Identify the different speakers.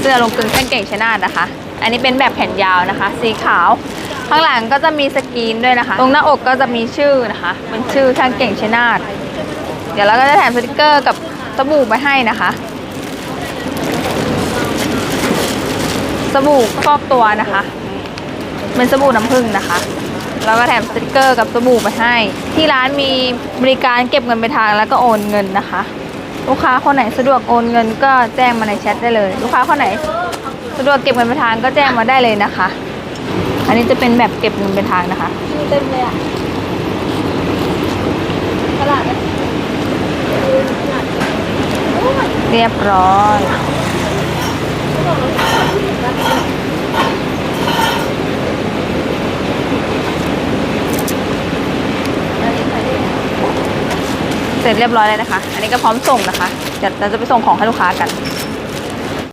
Speaker 1: เสื้อลงกึงช่างเก่งชนาทนะคะ อันนี้เป็นแบบแผ่นยาวนะคะ สีขาว ข้างหลังก็จะมีสกรีนด้วยนะคะ ตรงหน้าอกก็จะมีชื่อนะคะ เป็นชื่อช่างเก่งชนาทเดี๋ยวเราก็จะแถมสติกเกอร์กับสบู่ไปให้นะคะ สบู่ฟอกตัวนะคะ เป็นสบู่น้ำผึ้งนะคะแล้วก็แถมสติกเกอร์กับสบู่ไปให้ ที่ร้านมีบริการเก็บเงินไปทางแล้วก็โอนเงินนะคะ ลูกค้าคนไหนสะดวกโอนเงินก็แจ้งมาในแชทได้เลย ลูกค้าคนไหนสะดวกเก็บเงินไปทางก็แจ้งมาได้เลยนะคะ อันนี้จะเป็นแบบเก็บเงินไปทางนะคะ
Speaker 2: มีเต็มเลยอะตลาดอะ
Speaker 1: เรียบร้อย เสร็จเรียบร้อยเลยนะคะ อันนี้ก็พร้อมส่งนะคะ เดี๋ยวเราจะไปส่งของให้ลูกค้ากัน